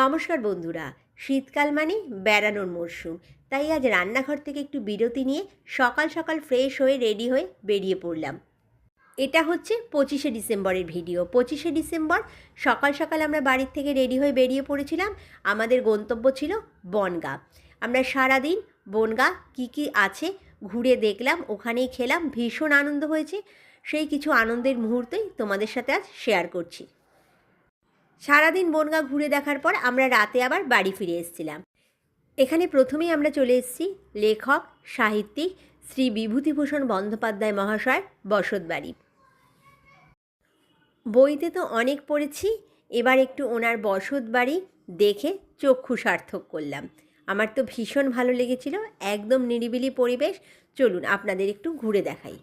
নমস্কার বন্ধুরা, শীতকাল মানে বেড়ানোর মরশুম। তাই আজ রান্নাঘর থেকে একটু বিরতি নিয়ে সকাল সকাল ফ্রেশ হয়ে রেডি হয়ে বেরিয়ে পড়লাম। এটা হচ্ছে পঁচিশে ডিসেম্বরের ভিডিও পঁচিশে ডিসেম্বর, সকাল সকাল আমরা বাড়ির থেকে রেডি হয়ে বেরিয়ে পড়েছিলাম। আমাদের গন্তব্য ছিল বনগা। আমরা সারাদিন বনগা কি কি আছে ঘুরে দেখলাম, ওখানেই খেলাম, ভীষণ আনন্দ হয়েছে। সেই কিছু আনন্দের মুহূর্তই তোমাদের সাথে আজ শেয়ার করছি। সারাদিন বনগা ঘুরে দেখার পর আমরা রাতে আবার বাড়ি ফিরে এসেছিলাম। এখানে প্রথমেই আমরা চলে এসেছি লেখক, সাহিত্যিক শ্রী বিভূতিভূষণ বন্দ্যোপাধ্যায় মহাশয় বসত বাড়ি। বইতে তো অনেক পড়েছি, এবার একটু ওনার বসত বাড়ি দেখে চক্ষু সার্থক করলাম। আমার তো ভীষণ ভালো লেগেছিল, একদম নিরিবিলি পরিবেশ। চলুন আপনাদের একটু ঘুরে দেখাই।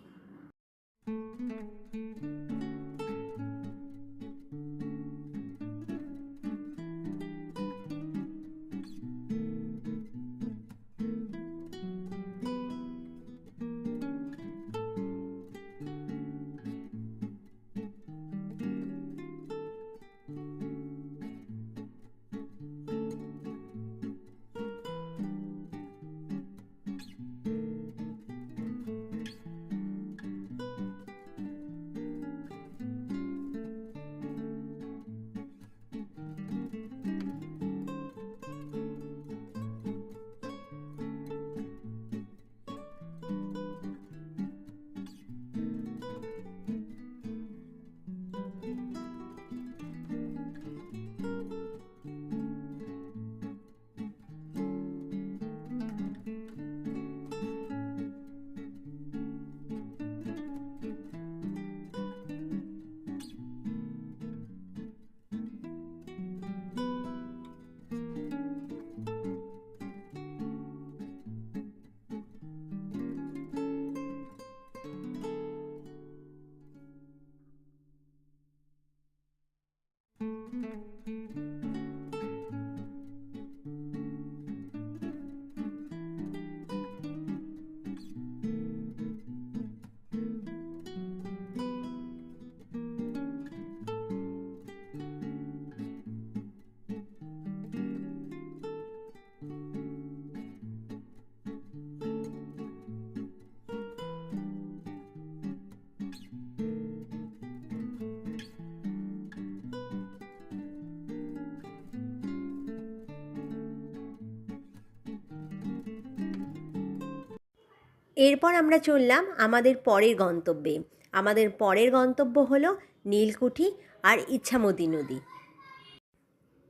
এরপর আমরা চললাম আমাদের পরের গন্তব্যে। আমাদের পরের গন্তব্য হলো নীলকুঠি আর ইচ্ছামতি নদী।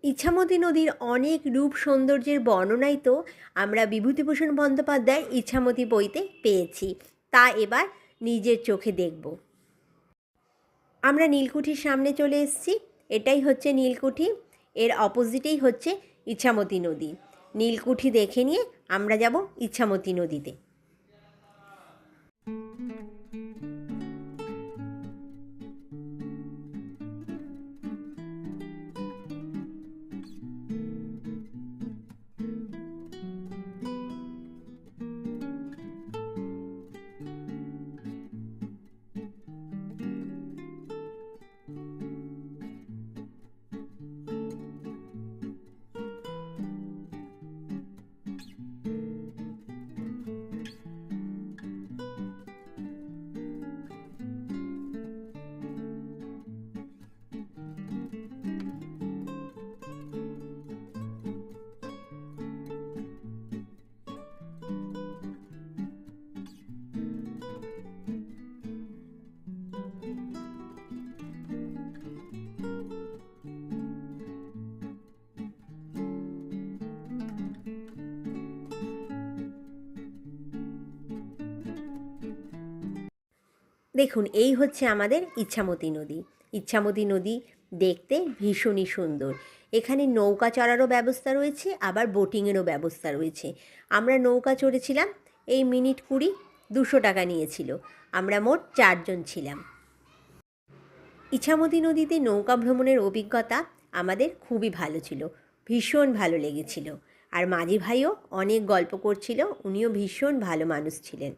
ইচ্ছামতি নদীর অনেক রূপ সৌন্দর্যের বর্ণনাই তো আমরা বিভূতিভূষণ বন্দ্যোপাধ্যায়ের ইচ্ছামতি বইতে পেয়েছি। তা এবার নিজের চোখে দেখব। আমরা নীলকুঠির সামনে চলে এসেছি। এটাই হচ্ছে নীলকুঠি। এর অপোজিটেই হচ্ছে ইচ্ছামতি নদী। নীলকুঠি দেখে নিয়ে আমরা যাব ইচ্ছামতি নদীতে। Thank you. দেখুন, এই হচ্ছে আমাদের ইচ্ছামতি নদী। ইচ্ছামতি নদী দেখতে ভীষণই সুন্দর। এখানে নৌকা চড়ারও ব্যবস্থা রয়েছে, আবার বোটিংয়েরও ব্যবস্থা রয়েছে। আমরা নৌকা চড়েছিলাম, এই মিনিট কুড়ি দুশো টাকা নিয়েছিল। আমরা মোট চারজন ছিলাম। ইছামতি নদীতে নৌকা ভ্রমণের অভিজ্ঞতা আমাদের খুবই ভালো ছিল, ভীষণ ভালো লেগেছিল। আর মাঝি ভাইও অনেক গল্প করছিল, উনিও ভীষণ ভালো মানুষ ছিলেন।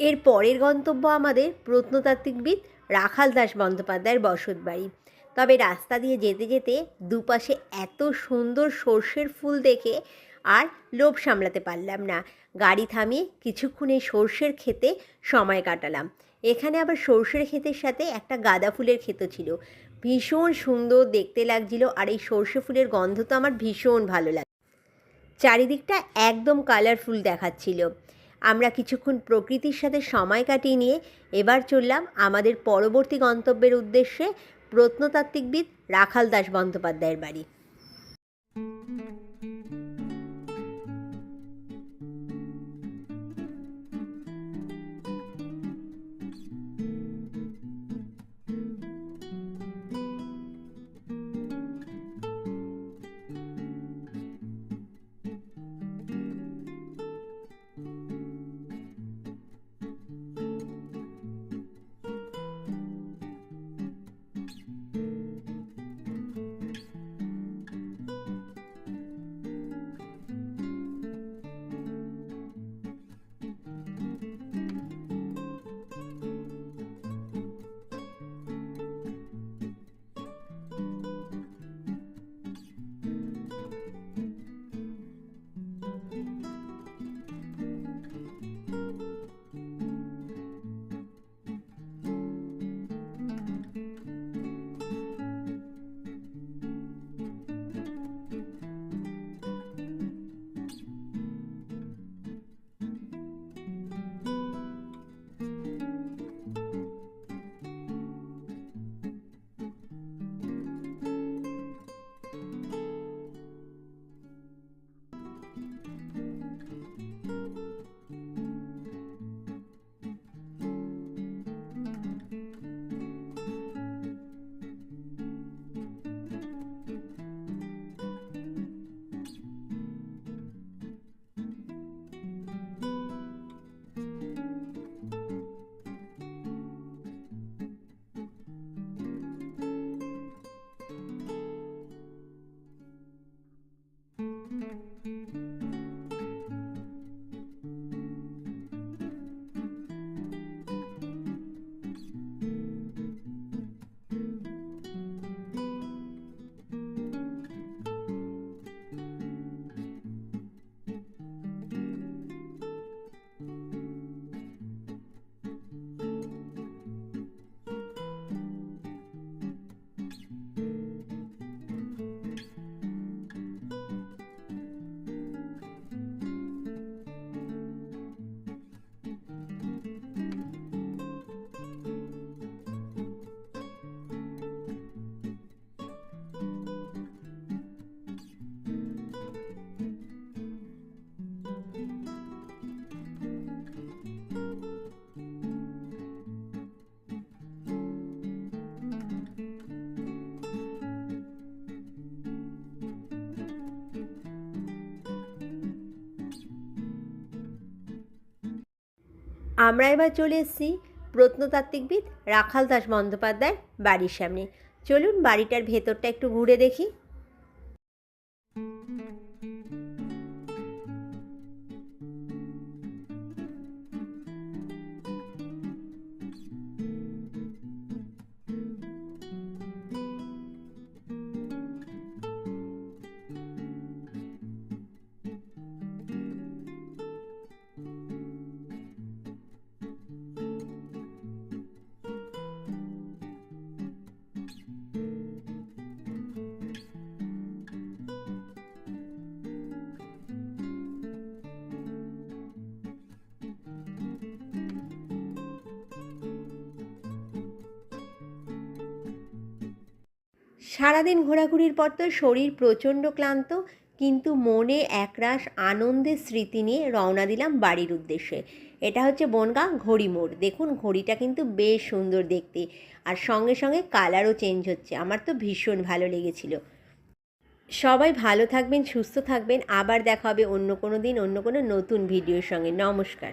এর পরের গন্তব্য আমাদের প্রত্নতাত্ত্বিকবিদ রাখাল দাস বন্দ্যোপাধ্যায়ের বসত বাড়ি তবে রাস্তা দিয়ে যেতে যেতে দুপাশে এত সুন্দর সর্ষের ফুল দেখে আর লোভ সামলাতে পারলাম না। গাড়ি থামিয়ে কিছুক্ষণ এই সর্ষের ক্ষেতে সময় কাটালাম। এখানে আবার সর্ষের ক্ষেতের সাথে একটা গাঁদা ফুলের ক্ষেতও ছিল। ভীষণ সুন্দর দেখতে লাগছিল আর এই সর্ষে ফুলের গন্ধ তো আমার ভীষণ ভালো লাগে চারিদিকটা একদম কালারফুল দেখাচ্ছিল। আমরা কিছুক্ষণ প্রকৃতির সাথে সময় কাটিয়ে নিয়ে এবার চললাম আমাদের পরবর্তী গন্তব্যের উদ্দেশ্যে প্রত্নতাত্ত্বিকবিদ রাখাল দাস বন্দ্যোপাধ্যায়ের বাড়ি। আমরা এবার চলে এসেছি প্রত্নতাত্ত্বিকবিদ রাখাল দাস বন্দ্যোপাধ্যায়ের বাড়ির সামনে। চলুন বাড়িটার ভেতরটা একটু ঘুরে দেখি। সারাদিন ঘোরাঘুরির পর তো শরীর প্রচণ্ড ক্লান্ত, কিন্তু মনে একরাশ আনন্দের স্মৃতি নিয়ে রওনা দিলাম বাড়ির উদ্দেশ্যে। এটা হচ্ছে বনগাঁ ঘড়ি মোড়। দেখুন, ঘড়িটা কিন্তু বেশ সুন্দর দেখতে। আর সঙ্গে সঙ্গে কালারও চেঞ্জ হচ্ছে। আমার তো ভীষণ ভালো লেগেছিল। সবাই ভালো থাকবেন, সুস্থ থাকবেন। আবার দেখা হবে অন্য কোনো দিন, অন্য কোনো নতুন ভিডিওর সঙ্গে। নমস্কার।